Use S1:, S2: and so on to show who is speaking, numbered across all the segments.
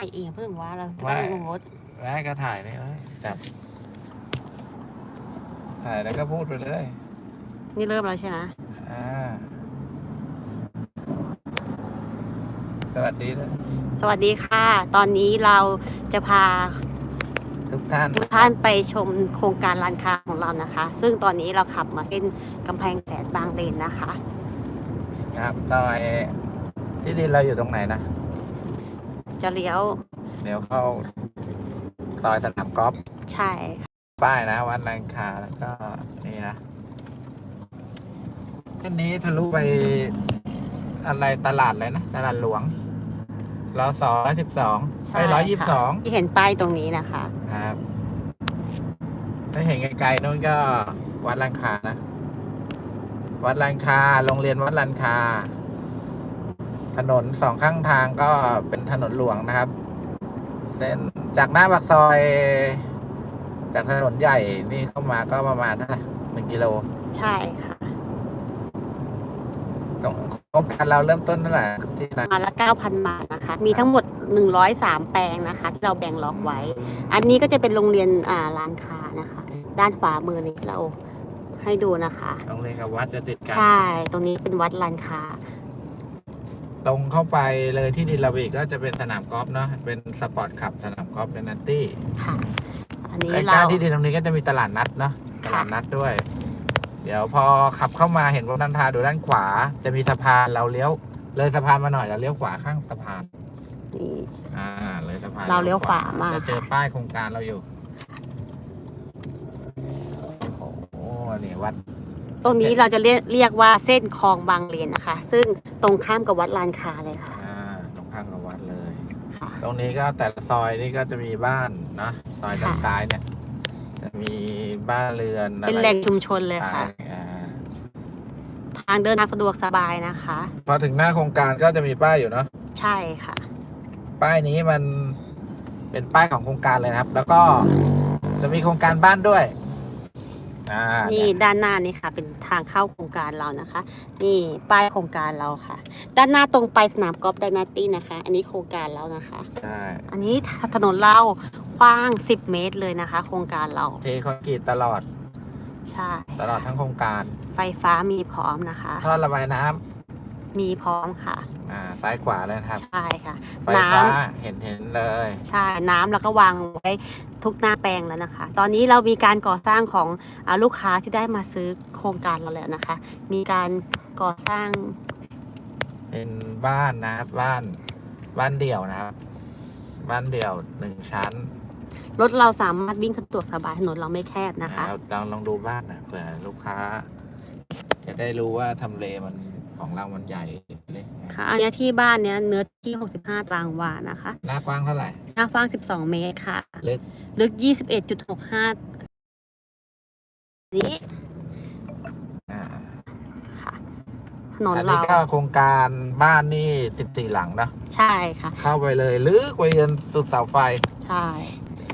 S1: ายเองเพิ่งว่าเราจะ
S2: ไม่
S1: ต้องลงรถ
S2: ได้ก็ถ่ายนี่เลยจับ ถ่ายแล้วก็พูดไปเลย
S1: นี่เริ่มแล้วใช่ไหม
S2: อ่า สวัสดีนะ
S1: สวัสดีค่ะ ตอนนี้เราจะพา
S2: ทุกท่าน
S1: ทุกท่านไปชมโครงการร้านค้าของเรานะคะ ซึ่งตอนนี้เราขับมาเส้นกำแพงแสนบางเลนนะคะ
S2: ครับซอยที่ดินเราอยู่ตรงไหนนะ
S1: จะเลี้ยว
S2: เดี๋ยวเข้าซอยสนามกอล์ฟ
S1: ใช่ค่ะ
S2: ป้ายนะ วัดลังคาแล้วก็นี่นะเส้นนี้ทะลุไปอะไรตลาดเลยนะ ตลาดหลวงรอสองร้อยสิบสอง
S1: ใช่
S2: ไปร้อยยี่สิบส
S1: ค่ะ
S2: อง
S1: ที่เห็นป้ายตรงนี้นะคะ
S2: ครับถ้าเห็นไกลๆนู้นก็วัดลังคานะ วัดลังคาโรงเรียนวัดลังคา ถนนสองข้างทางก็เป็นถนนหลวงนะครับเส้นจากหน้าปากซอย จากถนนใหญ่นี่เข้ามาก็ประมาณเท่าไหร่หนึ่งกิโล
S1: ใช่ค่ะ
S2: ตรงโครงการเราเริ่มต้นเท่าไหร่ที่ไหน
S1: มาละ9,000บาทนะคะ มีทั้งหมด103แปลงนะคะ ที่เราแบ่งล็อกไว้ อันนี้ก็จะเป็นโรงเรียนอ่าร้านค้านะคะ ด้านขวามือนี้เราให้ดูนะคะ
S2: โรงเรียนกับวัดจะติดกัน
S1: ใช่ ตรงนี้เป็นวัดร้านค้า
S2: ตรงเข้าไปเลยที่ดินเราอีกก็จะเป็นสนามกอล์ฟเนาะเป็นสปอร์ตขับสนามกอล์ฟเป็นนัตตี้
S1: ค่ะ อันนี้
S2: ใกล้
S1: เรา
S2: ๆที่ดินตรงนี้ก็จะมีตลาดนัดเนาะต
S1: ค่ะ
S2: ลาดนัดด้วย เดี๋ยวพอขับเข้ามาเห็นรถนันทาดูด้านขวา จะมีสะพานเราเลี้ยว เลยสะพานมาหน่อยเราเลี้ยวขวาข้างสะพาน
S1: นี่
S2: อ่า เลยสะพาน
S1: เราเลี้ยวขวามา
S2: จะเจอป้ายโครงการเราอยู่ โอ้โหนี่วัด
S1: ตรงนี้เราจะเรียกเรียกว่าเส้นคลองบางเลนนะคะ ซึ่งตรงข้ามกับวัดลานคาเลยค่ะ
S2: อ่าตรงข้างกับวัดเลย
S1: ค่ะ
S2: ตรงนี้ก็แต่ละซอยนี่ก็จะมีบ้านนะซอยด้าน
S1: ค่ะ
S2: ซ้ายเนี่ย จะมีบ้านเรือนอะไร
S1: เป็นแหล่งชุมชนเลยค่ะ
S2: ใช่อ่า
S1: ทางเดินทางสะดวกสบายนะคะ
S2: พอถึงหน้าโครงการก็จะมีป้ายอยู่เนาะ
S1: ใช่ค่ะ
S2: ป้ายนี้มันเป็นป้ายของโครงการเลยนะครับ แล้วก็จะมีโครงการบ้านด้วย อ่า
S1: นี่
S2: เนี่ย
S1: ด้านหน้านี่ค่ะ เป็นทางเข้าโครงการเรานะคะ นี่ป้ายโครงการเราค่ะ ด้านหน้าตรงไปสนามกอล์ฟไดนาตี้นะคะ อันนี้โครงการเรานะคะ
S2: ใช่
S1: อันนี้ถนนเรากว้าง 10 เมตรเลยนะคะ โครงการเรา
S2: เทคอนกรีตตลอด
S1: ใช่
S2: ตลอดทั้งโครงการ
S1: ไฟฟ้ามีพร้อมนะคะ
S2: ท่อระบายน้ำ
S1: มีพร้อมค่ะ
S2: อ่า ซ้ายขวาเลยนะครับ
S1: ใช่ค่ะ
S2: ไฟ
S1: น้
S2: ฟ้าเห็นเห็นเลยำ
S1: ใช่น้ำแล้วก็วางไว้ ทุกหน้าแปลงแล้วนะคะ ตอนนี้เรามีการก่อสร้างของอาลูกค้าที่ได้มาซื้อโครงการเราแล้วนะคะ มีการก่อสร้าง
S2: เป็นบ้านนะครับบ้านบ้านเดี่ยวนะครับ บ้านเดี่ยวหนึ่งชั้น
S1: รถเราสามารถวิ่งสะดวกสบายถนนเราไม่แคบนะคะ
S2: เราลองลองดูบ้านนะเผื่อลูกค้า จะได้รู้ว่าทำเลมัน ของเรามันใหญ่เล็ก
S1: ค่ะ อันเนี้ยที่บ้านเนี้ยเนื้อที่ 65 ตารางวานะคะ
S2: หน้ากว้างเท่าไหร่
S1: หน้ากว้าง 12 เมตรค่ะ
S2: ลึก
S1: ลึก 21.65 นี้
S2: อ่า
S1: ค่ะถนน
S2: อัน
S1: เรา
S2: นี้ก็โครงการบ้านนี่สิบสี่หลังนะ
S1: ใช่ค่ะ
S2: เข้าไปเลยลึกไปยันสุดเสาไฟ
S1: ใช่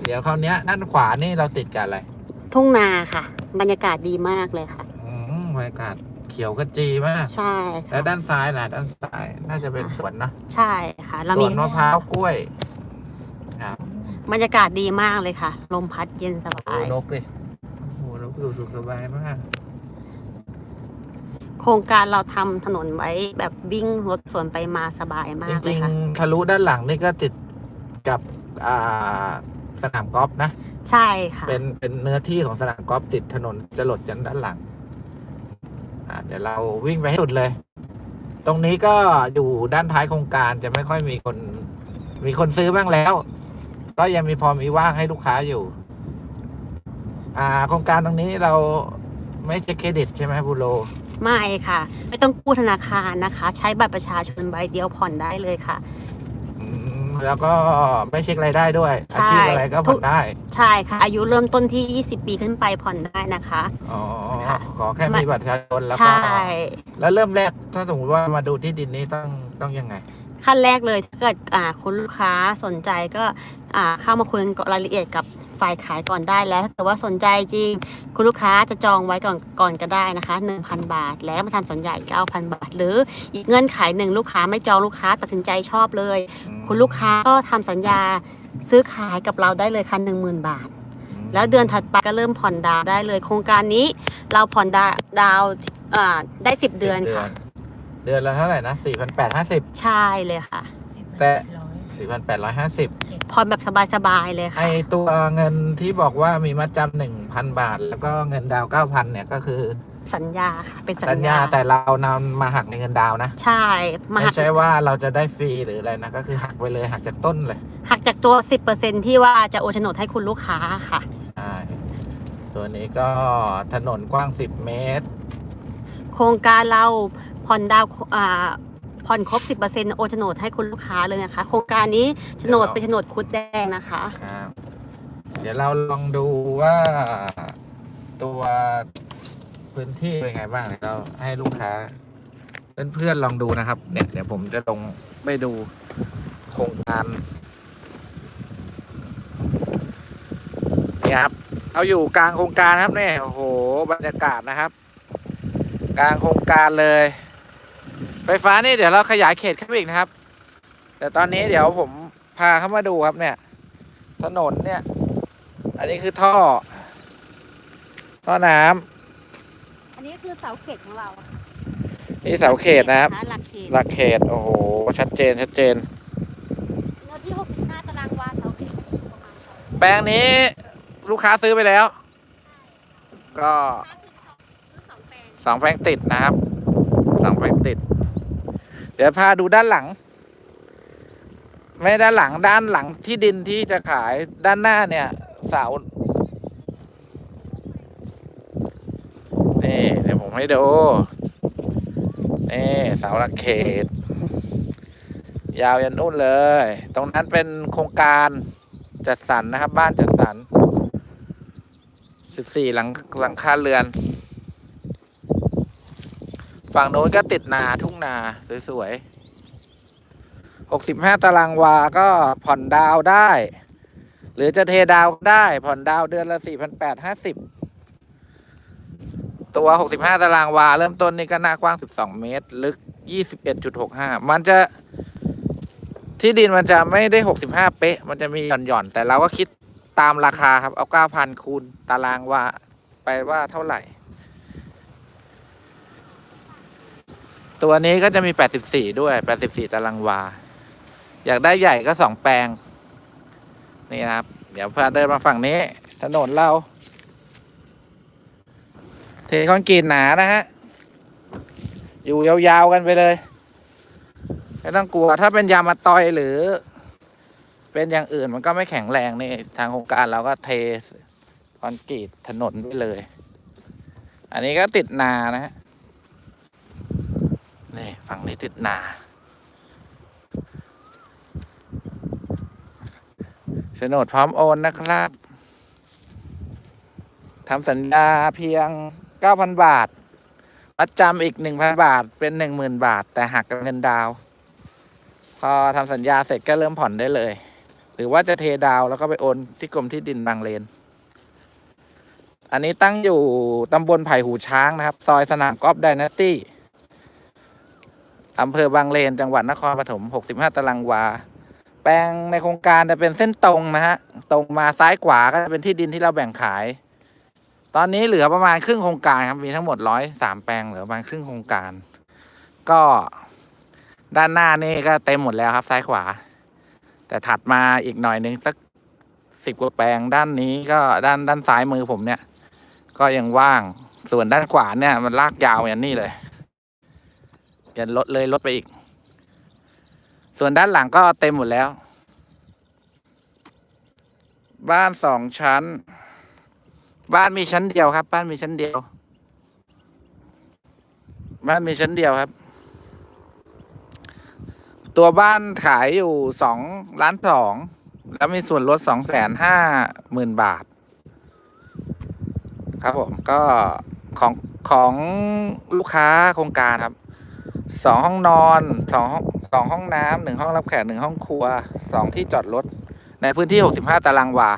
S2: เดี๋ยวคราวเนี้ยด้านขวานี่เราติดกับอะไร
S1: ทุ่งนาค่ะ บรรยากาศดีมากเลยค่ะ
S2: อืมบรรยากาศ เขียวขจีมาก
S1: ใช่
S2: แล้
S1: ค่ะ
S2: วด้านซ้ายล่ะด้านซ้ายน่าจะเป็นสวนนะ
S1: ใช่ค่ะเรา
S2: ส
S1: มี
S2: วนมะพร้าวกล้วยครับ
S1: บรรยากาศดีมากเลยค่ะ ลมพัดเย็นสบา
S2: ดู
S1: ย
S2: นกดิโอ้โหนกอยู่สุขสบายมาก
S1: โครงการเราทำถนนไว้แบบวิ่งรถสวนไปมาสบายมา
S2: จ
S1: กเล
S2: ริ
S1: ย
S2: ง
S1: ค่ะ
S2: ๆทะลุด้านหลังนี่ก็ติดกับอ่าสนามกอล์ฟนะ
S1: ใช่ค่ะ
S2: เป็นเป็นเนื้อที่ของสนามกอล์ฟติดถนนจะหลดยันด้านหลัง อ่าเดี๋ยวเราวิ่งไปให้สุดเลย ตรงนี้ก็อยู่ด้านท้ายโครงการจะไม่ค่อยมีคน มีคนซื้อบ้างแล้ว ก็ยังมีพอมีว่างให้ลูกค้าอยู่ อ่า โครงการตรงนี้เราไม่ใช่เครดิตใช่ไหมบูโร
S1: ไม่ค่ะ ไม่ต้องกู้ธนาคารนะคะ ใช้บัตรประชาชนใบเดียวผ่อนได้เลยค่ะ
S2: แล้วก็ไม่เช็ครายได้ด้วย
S1: ใช่
S2: อาชีพอะไรก็
S1: ทุ
S2: ผ่อกนได้
S1: ใช่ค่ะ อายุเริ่มต้นที่ 20 ปีขึ้นไปผ่อนได้นะคะ
S2: อ๋อ
S1: ค่ะ
S2: ขอแค่มีบัตรประชาชนแล้ว
S1: ใช
S2: ก็่แล้วเริ่มแรกถ้าสมมติว่ามาดูที่ดินนี้ต้องต้องยังไง
S1: ขั้นแรกเลยถ้าเกิดอ่าคุณลูกค้าสนใจก็อ่าเข้ามาคุยรายละเอียดกับฝ่ายขายก่อนได้แล้วถ้าเกิดว่าสนใจจริง คุณลูกค้าจะจองไว้ก่อนก่อนก็ได้นะคะ 1,000 บาท แล้วมาทำสัญญาอีก9,000 บาท หรืออีกเงื่อนไขหนึ่งลูกค้าไม่จองลูกค้าตัดสินใจชอบเลย
S2: อืม
S1: คุณลูกค้าก็ทำสัญญาซื้อขายกับเราได้เลยค่ะหนึ่งหมื่นบาท แล้วเดือนถัดไปก็เริ่มผ่อนดาวน์ได้เลย โครงการนี้เราผ่อนดาวดาวน์อ่าได้10เดือนค่ะ
S2: เดือนละเท่าไหร่นะสี่พันแปดห้าสิบ
S1: ใช่เลยค่ะ
S2: แต่สี่พันแปดร้อยห้าสิบ
S1: ผ่อนแบบสบายๆเลย
S2: ไอ
S1: ค่ะ
S2: ตัวเงินที่บอกว่ามีมัดจำหนึ่งพันบาท แล้วก็เงินดาวเก้าพันเนี่ยก็คือ
S1: สัญญาค่ะ เป็น
S2: สั
S1: สั
S2: ญ
S1: ญ
S2: ญา
S1: ญา
S2: แต่เรานำมาหักในเงินดาวนะ
S1: ใช่มา
S2: ไม่
S1: หัก
S2: ใช่ว่าเราจะได้ฟรีหรืออะไรนะ ก็คือหักไปเลยหักจากต้นเลย
S1: หักจากตัว 10%ที่ว่าจะโอนโฉนดให้คุณลูกค้าค่ะ
S2: ใช่ ตัวนี้ก็ถนนกว้างสิบเมตร
S1: โครงการเราผ่อนดาวน์อ่าผ่อนครบ 10%โอนโฉนดให้คุณลูกค้าเลยนะคะ โครงการนี้โฉนดเป็นโฉนดคุดแดงนะคะ
S2: ครับ เดี๋ยวเราลองดูว่าตัว พื้นที่เป็นไงบ้างเดี๋ยเราให้ลูกค้า เพื่อนๆลองดูนะครับ เนี่ยเดี๋ยวผมจะลงไปดูโครงการนี่ครับเราอยู่กลางโครงการครับเนี่ยโอ้โหบรรยากาศนะครับ กลางโครงการเลย ไฟฟ้านี่เดี๋ยวเราขยายเขตขึ้นอีกนะครับ แต่ตอนนี้เดี๋ยวผมพาเข้ามาดูครับเนี่ย ถนนเนี่ย อันนี้คือท่อ ท่อน้ำ
S1: นนี้คือเสาเขตของเรา
S2: นี่เสาเขตนะครับ
S1: หลักเขต
S2: หลักเขต โอ้โห ชัดเจน ชัดเจน
S1: เนื้อที่65ตารางวาเสาเขตประมาณสอง
S2: แปลงนี้ลูกค้าซื้อไปแล้ว ก็
S1: สองแปลง
S2: สองแปลงติดนะครับสองแปลงติด เดี๋ยวพาดูด้านหลัง ไม่ด้านหลังด้านหลังที่ดินที่จะขายด้านหน้าเนี่ย เสา นี่เดี๋ยวผม ให้ดูนี่เสาหลักเขต ยาวยันนู่นเลย ตรงนั้นเป็นโครงการจัดสรรนะครับ บ้านจัดสรรสิบสี่หลังหลังคาเรือน ฝั่งโน้นก็ติดนาทุ่งนาสวยๆหกสิบห้าตารางวาก็ผ่อนดาวได้ หรือจะเทดาวได้ผ่อนดาวเดือนละสี่พันแปดห้าสิบ ตัว 65 ตารางวา เริ่มต้นนี่ก็หน้ากว้าง 12 เมตร ลึก 21.65 มันจะที่ดินมันจะไม่ได้ 65 เป๊ะ มันจะมีหย่อนหย่อนๆ แต่เราก็คิดตามราคาครับ เอา 9,000 คูณตารางวา ไปว่าเท่าไหร่ ตัวนี้ก็จะมี 84 ด้วย 84 ตารางวา อยากได้ใหญ่ก็ 2 แปลง นี่นะครับ เดี๋ยวพาเดินมาฝั่งนี้ ถนนเรา เทคอนกรีตหนานะฮะ อยู่ยาวๆกันไปเลยไม่ต้องกลัวถ้าเป็นยามาตอยหรือ เป็นอย่างอื่นมันก็ไม่แข็งแรงนี่ทางโครงการเราก็เทคอนกรีตถนนไปเลย อันนี้ก็ติดนานะฮะนี่ฝั่งนี้ติดนาโฉนดพร้อมโอนนะครับทำสัญญาเพียง 9,000 บาทมัดจำอีก 1,000 บาทเป็น 10,000 บาท แต่หักกับเงินดาว พอทำสัญญาเสร็จก็เริ่มผ่อนได้เลย หรือว่าจะเทดาวแล้วก็ไปโอนที่กรมที่ดินบางเลน อันนี้ตั้งอยู่ตำบลไผ่หูช้างนะครับ ซอยสนามกอล์ฟไดนาตี้อำเภอบางเลน จังหวัดนครปฐม 65 ตารางวา แปลงในโครงการจะเป็นเส้นตรงนะฮะ ตรงมาซ้ายขวาก็จะเป็นที่ดินที่เราแบ่งขาย ตอนนี้เหลือประมาณครึ่งโครงการครับมีทั้งหมดร้อยสามแปลงเหลือประมาณครึ่งโครงการ ก็ด้านหน้านี่ก็เต็มหมดแล้วครับซ้ายขวา แต่ถัดมาอีกหน่อยหนึ่งสักสิบกว่าแปลงด้านนี้ก็ด้านด้านซ้ายมือผมเนี่ย ก็ยังว่างส่วนด้านขวาเนี่ย มันลากยาวอย่างนี้เลยยันลดเลยลดไปอีก ส่วนด้านหลังก็เต็มหมดแล้ว บ้านสองชั้น บ้านมีชั้นเดียวครับ บ้านมีชั้นเดียว บ้านมีชั้นเดียวครับ ตัวบ้านขายอยู่สองล้านสองแล้วมีส่วนลดสองแสนห้าหมื่นบาท ครับผมก็ของของลูกค้าโครงการครับสองห้องนอนสองห้องสองห้องน้ำหนึ่งห้องรับแขกหนึ่งห้องครัวสองที่จอดรถ ในพื้นที่หกสิบห้าตารางวา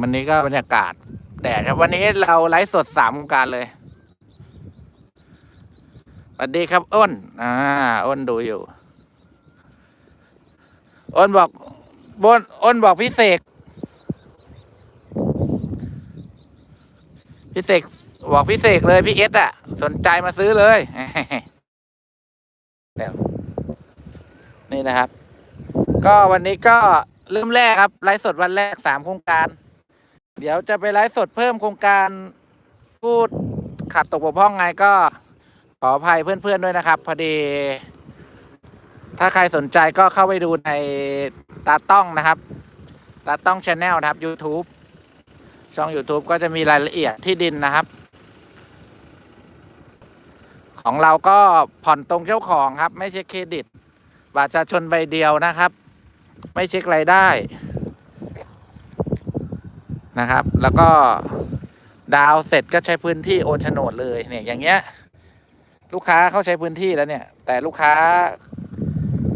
S2: วันนี้ก็บรรยากาศแดดวันนี้เราไลฟ์สดสามโครงการเลยสวัสดีครับ อ้น อ่า อ้นดูอยู่ อ้นบอกบนอ้นบอกพี่เสกพี่เสกบอกพี่เสกเลยพี่เอสอะ สนใจมาซื้อเลยเดี๋ยวนี่นะครับ ก็วันนี้ก็เริ่มแรกครับ ไลฟ์สดวันแรกสามโครงการ เดี๋ยวจะไปไลฟ์สดเพิ่มโครงการพูดขาดตกบกพร่องไงก็ขออภัยเพื่อนๆด้วยนะครับ พอดี ถ้าใครสนใจก็เข้าไปดูในตาต้องนะครับตาต้องชาแนลนะครับ YouTube ช่อง YouTube ก็จะมีรายละเอียดที่ดินนะครับ ของเราก็ผ่อนตรงเจ้าของครับ ไม่เช็คเครดิตบัตรประชาชนใบเดียวนะครับ ไม่เช็ครายได้ นะครับ แล้วก็ดาวเสร็จก็ใช้พื้นที่โอนโฉนดเลยเนี่ยอย่างเงี้ย ลูกค้าเข้าใช้พื้นที่แล้วเนี่ย แต่ลูกค้า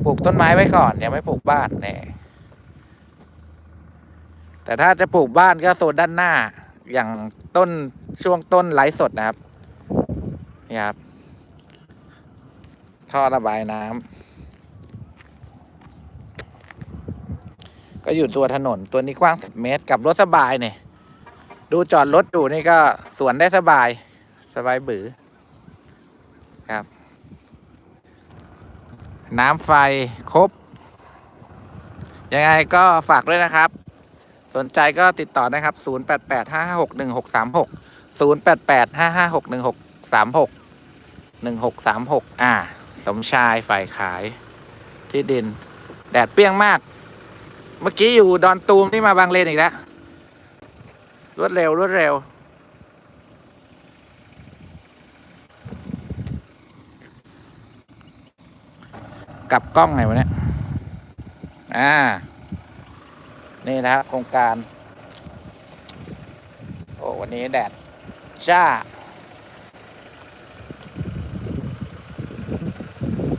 S2: ปลูกต้นไม้ไว้ก่อนยังไม่ปลูกบ้านเนี่ยแต่ถ้าจะปลูกบ้านก็โซนด้านหน้า อย่างต้นช่วงต้นไร้สดนะครับนี่ครับท่อระบายน้ำ ก็อยู่ตัวถนนตัวนี้กว้างสิบเมตรกับรถสบายเนี่ยดูจอดรถอยู่นี่ก็สวนได้สบาย สบายบือครับ น้ำไฟครบ ยังไงก็ฝากด้วยนะครับ สนใจก็ติดต่อนะครับ 0 8 8 5 5 6 1 6 3 6 0 8 8 5 5 6 1 6 3 6 1 6 3 6 อ่า สมชายฝ่ายขายที่ดิน แดดเปรี้ยงมาก เมื่อกี้อยู่ดอนตูมนี่มาบางเลนอีกแล้วรวดเร็วรวดเร็ว กลับกล้องไงวะเนี่ยอ่า นี่นะครับโครงการ โอ้วันนี้แดดจ้า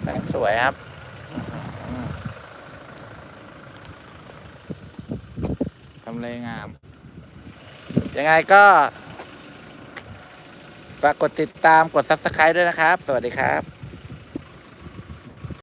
S2: แสงสวยครับอื้อหือทำ เลงาม ยังไงก็ ฝากกดติดตามกด subscribe ด้วยนะครับ สวัสดีครับ